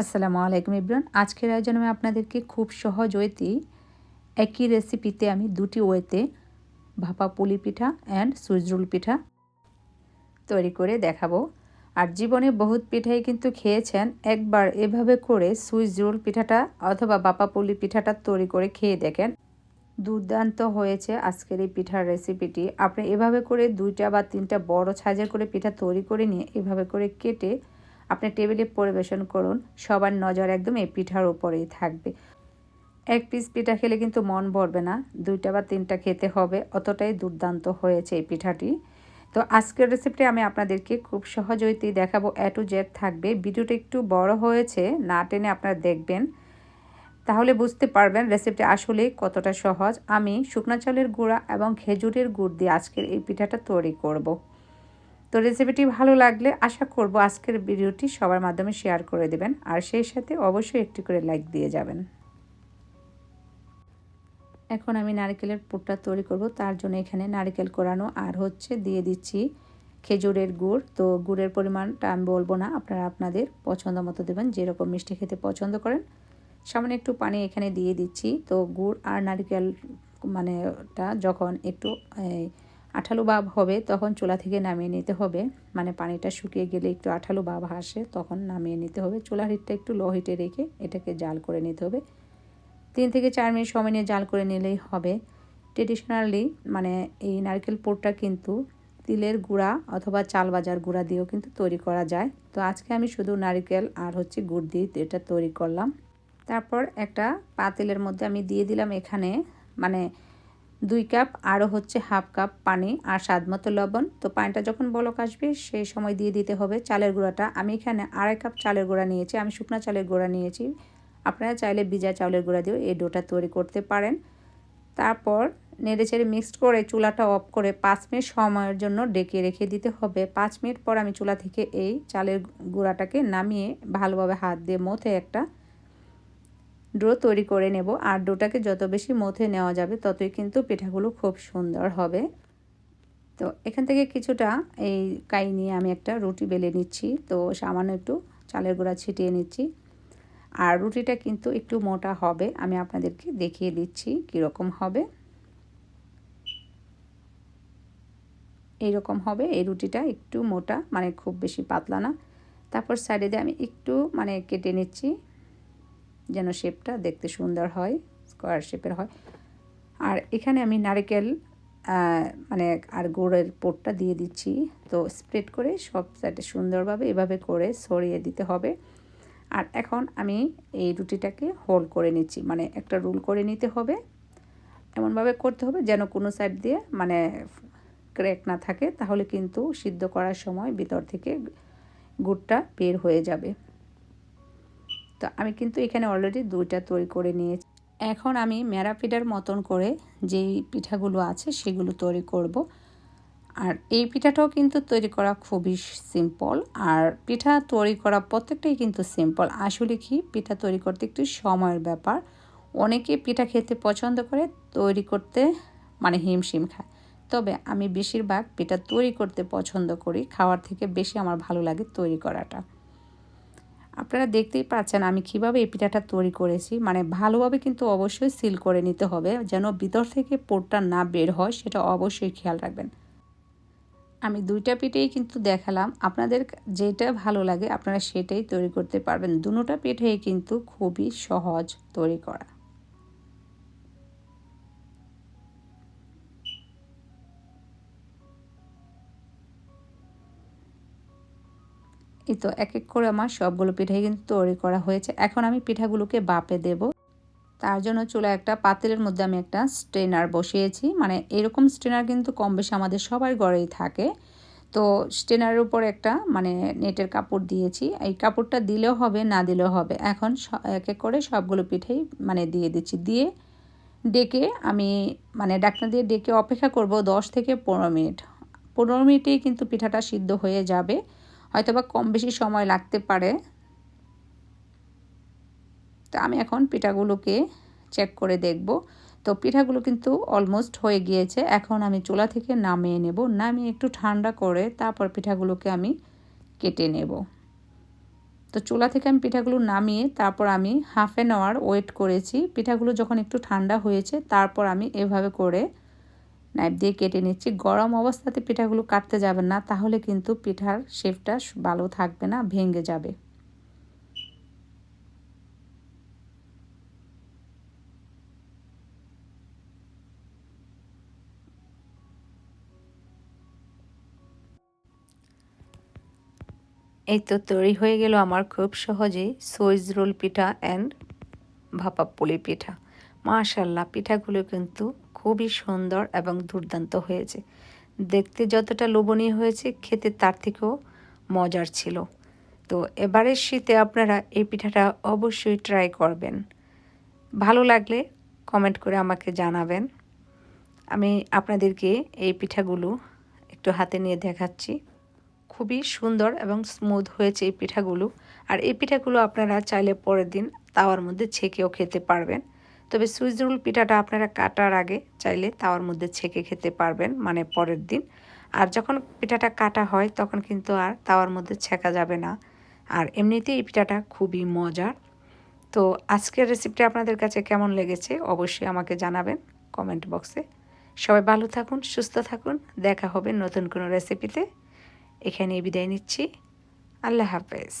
আসসালামু আলাইকুম ইব্রান। আজকের আয়োজনে আপনাদেরকে খুব সহজ ওয়েতেই একই রেসিপিতে আমি দুটি ওয়েতে ভাপা পুলি পিঠা অ্যান্ড সুইজরুল পিঠা তৈরি করে দেখাবো। আর জীবনে বহুত পিঠাই কিন্তু খেয়েছেন, একবার এভাবে করে সুইচ রোল পিঠাটা অথবা বাপা পুলি পিঠাটা তৈরি করে খেয়ে দেখেন। দুর্দান্ত হয়েছে আজকের এই পিঠার রেসিপিটি আপনি এভাবে করে দুইটা বা তিনটা বড় সাইজের করে পিঠা তৈরি করে নিয়ে এভাবে করে কেটে আপনি টেবিলে পরিবেশন করুন, সবার নজর একদম এই পিঠার উপরেই থাকবে। এক পিস পিঠা খেলে কিন্তু মন ভরবে না, দুইটা বা তিনটা খেতে হবে, অতটাই দুর্দান্ত হয়েছে এই পিঠাটি। তো আজকের রেসিপিটি আমি আপনাদেরকে খুব সহজইতেই দেখাবো এ টু জেড থাকবে। ভিডিওটা একটু বড় হয়েছে, না টেনে আপনারা দেখবেন। তাহলে বুঝতে পারবেন রেসিপিটি আসলে কতটা সহজ। আমি শুকনো চালের গুঁড়া এবং খেজুরের গুড় দিয়ে আজকের এই পিঠাটা তৈরি করব। তো রেসিপিটি ভালো লাগলে আশা করব আজকের ভিডিওটি সবার মাধ্যমে শেয়ার করে দেবেন। আর সেই সাথে অবশ্যই একটি করে লাইক দিয়ে যাবেন। এখন আমি নারকেলের পুরটা তৈরি করব। তার জন্য এখানে নারকেল কোরানো আর হচ্ছে দিয়ে দিচ্ছি খেজুরের গুড়। তো গুড়ের পরিমাণটা আমি বলব না, আপনারা আপনাদের পছন্দ মতো দেবেন, যেরকম মিষ্টি খেতে পছন্দ করেন। সামান্য একটু পানি এখানে দিয়ে দিচ্ছি। তো গুড় আর নারকেল মানে যখন একটু আঠালো ভাব হবে, তখন চুলা থেকে নামিয়ে নিতে হবে। মানে পানিটা শুকিয়ে গেলে একটু আঠালো ভাব আসে, তখন নামিয়ে নিতে হবে। চুলার হিটটা একটু লো হিটে রেখে এটাকে জাল করে নিতে হবে। তিন থেকে চার মিনিট সময় নিয়ে জাল করে নিলেই হবে। ট্রেডিশনালি মানে এই নারকেল পোড়টা কিন্তু তিলের গুঁড়া অথবা চাল বাজার গুঁড়া দিয়েও কিন্তু তৈরি করা যায়। তো আজকে আমি শুধু নারকেল আর হচ্ছে গুড় দিয়ে এটা তৈরি করলাম। তারপর একটা পাতিলের মধ্যে আমি দিয়ে দিলাম এখানে মানে দুই কাপ, আরও হচ্ছে হাফ কাপ পানি আর স্বাদ মতো লবণ। তো পানিটা যখন বলক আসবে, সেই সময় দিয়ে দিতে হবে চালের গুঁড়াটা। আমি এখানে আড়াই কাপ চালের গুঁড়া নিয়েছি, আমি শুকনা চালের গুঁড়া নিয়েছি। আপনারা চাইলে ভিজা চাউলের গুঁড়া দিয়েও এই ডোটা তৈরি করতে পারেন। তারপর নেড়ে চেড়ে মিক্সড করে চুলাটা অফ করে পাঁচ মিনিট সময়ের জন্য ডেকে রেখে দিতে হবে। পাঁচ মিনিট পর আমি চুলা থেকে এই চালের গুঁড়াটাকে নামিয়ে ভালোভাবে হাত দিয়ে মথে একটা ডো তৈরি করে নেব। আর ডোটাকে যত বেশি মথে নেওয়া যাবে, ততই কিন্তু পিঠাগুলো খুব সুন্দর হবে। তো এখান থেকে কিছুটা এই কাই নিয়ে আমি একটা রুটি বেলে নিচ্ছি। তো সামান্য একটু চালের গুঁড়া ছিটিয়ে নিচ্ছি। আর রুটিটা কিন্তু একটু মোটা হবে। আমি আপনাদেরকে দেখিয়ে দিচ্ছি কীরকম হবে। এইরকম হবে। এই রুটিটা একটু মোটা মানে খুব বেশি পাতলা না। তারপর সাইডে দিয়ে আমি একটু মানে কেটে নিচ্ছি। যেন শেপটা দেখতে সুন্দর হয় স্কোয়ার শেপের হয়। আর এখানে আমি নারকেল মানে আর গুড়ের পোটটা দিয়ে দিচ্ছি। তো স্প্রেড করে সব সাইডে সুন্দরভাবে এভাবে করে সরিয়ে দিতে হবে। আর এখন আমি এই রুটিটাকে হোল করে নিচ্ছি। মানে একটা রুল করে নিতে হবে। এমনভাবে করতে হবে যেন কোনো সাইড দিয়ে মানে ক্র্যাক না থাকে। তাহলে কিন্তু সিদ্ধ করার সময় ভিতর থেকে গুড়টা বের হয়ে যাবে। তো আমি কিন্তু এখানে অলরেডি দুইটা তৈরি করে নিয়েছি। এখন আমি মেরা পিঠার মতন করে যেই পিঠাগুলো আছে সেগুলো তৈরি করব। আর এই পিঠাটাও কিন্তু তৈরি করা খুবই সিম্পল আর পিঠা তৈরি করা প্রত্যেকটাই কিন্তু সিম্পল আসলে কি, পিঠা তৈরি করতে একটু সময়ের ব্যাপার। অনেকে পিঠা খেতে পছন্দ করে, তৈরি করতে মানে হিমশিম খায়। তবে আমি বেশিরভাগ পিঠা তৈরি করতে পছন্দ করি, খাওয়ার থেকে বেশি আমার ভালো লাগে তৈরি করাটা। আপনারা দেখতেই পাচ্ছেন আমি কীভাবে এই পিঠাটা তৈরি করেছি। মানে ভালোভাবে কিন্তু অবশ্যই সিল করে নিতে হবে, যেন ভিতর থেকে পোটটা না বের হয়, সেটা অবশ্যই খেয়াল রাখবেন। আমি দুইটা পিঠেই কিন্তু দেখালাম, আপনাদের যেটা ভালো লাগে আপনারা সেটাই তৈরি করতে পারবেন। দুটা পিঠেই কিন্তু খুবই সহজ তৈরি করা। এই তো এক এক করে আমার সবগুলো পিঠাই কিন্তু তৈরি করা হয়েছে। এখন আমি পিঠাগুলোকে বাপে দেব। তার জন্য চুলা একটা পাতিলের মধ্যে আমি একটা স্ট্রেনার বসিয়েছি। মানে এরকম স্ট্রেনার কিন্তু কম বেশি আমাদের সবার ঘরেই থাকে। তো স্টেনারের উপর একটা মানে নেটের কাপড় দিয়েছি। এই কাপড়টা দিলেও হবে, না দিলেও হবে। এখন এক এক করে সবগুলো পিঠেই মানে দিয়ে দিচ্ছি। দিয়ে ডেকে আমি মানে ডাকনা দিয়ে ডেকে অপেক্ষা করব দশ থেকে পনেরো মিনিট। পনেরো মিনিটেই কিন্তু পিঠাটা সিদ্ধ হয়ে যাবে। হয়তো বা কম বেশি সময় লাগতে পারে। তো আমি এখন পিঠাগুলোকে চেক করে দেখব। তো পিঠাগুলো কিন্তু অলমোস্ট হয়ে গিয়েছে। এখন আমি চুলা থেকে নামিয়ে নেব। নামিয়ে একটু ঠান্ডা করে তারপর পিঠাগুলোকে আমি কেটে নেব। তো চুলা থেকে আমি পিঠাগুলো নামিয়ে তারপর আমি হাফ অ্যান আওয়ার ওয়েট করেছি। পিঠাগুলো যখন একটু ঠান্ডা হয়েছে, তারপর আমি এভাবে করে নাইফ দিয়ে কেটে নিচ্ছি। গরম অবস্থাতে পিঠাগুলো কাটতে যাবেন না, তাহলে কিন্তু পিঠার শেপটা ভালো থাকবে না, ভেঙে যাবে। এই তো তৈরি হয়ে গেল আমার খুব সহজেই সুইজ রোল পিঠা অ্যান্ড ভাপা পুলি পিঠা। মাশাল্লাহ পিঠাগুলো কিন্তু খুবই সুন্দর এবং দুর্দান্ত হয়েছে। দেখতে যতটা লোভনীয় হয়েছে, খেতে তার থেকেও মজার ছিল। তো এবারের শীতে আপনারা এই পিঠাটা অবশ্যই ট্রাই করবেন। ভালো লাগলে কমেন্ট করে আমাকে জানাবেন। আমি আপনাদেরকে এই পিঠাগুলো একটু হাতে নিয়ে দেখাচ্ছি। খুবই সুন্দর এবং স্মুথ হয়েছে এই পিঠাগুলো। আর এই পিঠাগুলো আপনারা চাইলে পরের দিন তাওয়ার মধ্যে ছেঁকেও খেতে পারবেন। তবে সুইচ রোল পিঠাটা আপনারা কাটার আগে চাইলে তাওয়ার মধ্যে ছেঁকে খেতে পারবেন মানে পরের দিন। আর যখন পিঠাটা কাটা হয়, তখন কিন্তু আর তাওয়ার মধ্যে ছেঁকা যাবে না। আর এমনিতেই এই পিঠাটা খুবই মজার। তো আজকের রেসিপিটা আপনাদের কাছে কেমন লেগেছে, অবশ্যই আমাকে জানাবেন কমেন্ট বক্সে সবাই ভালো থাকুন, সুস্থ থাকুন, দেখা হবে নতুন কোনো রেসিপিতে এখানেই বিদায় নিচ্ছি। আল্লাহ হাফেজ।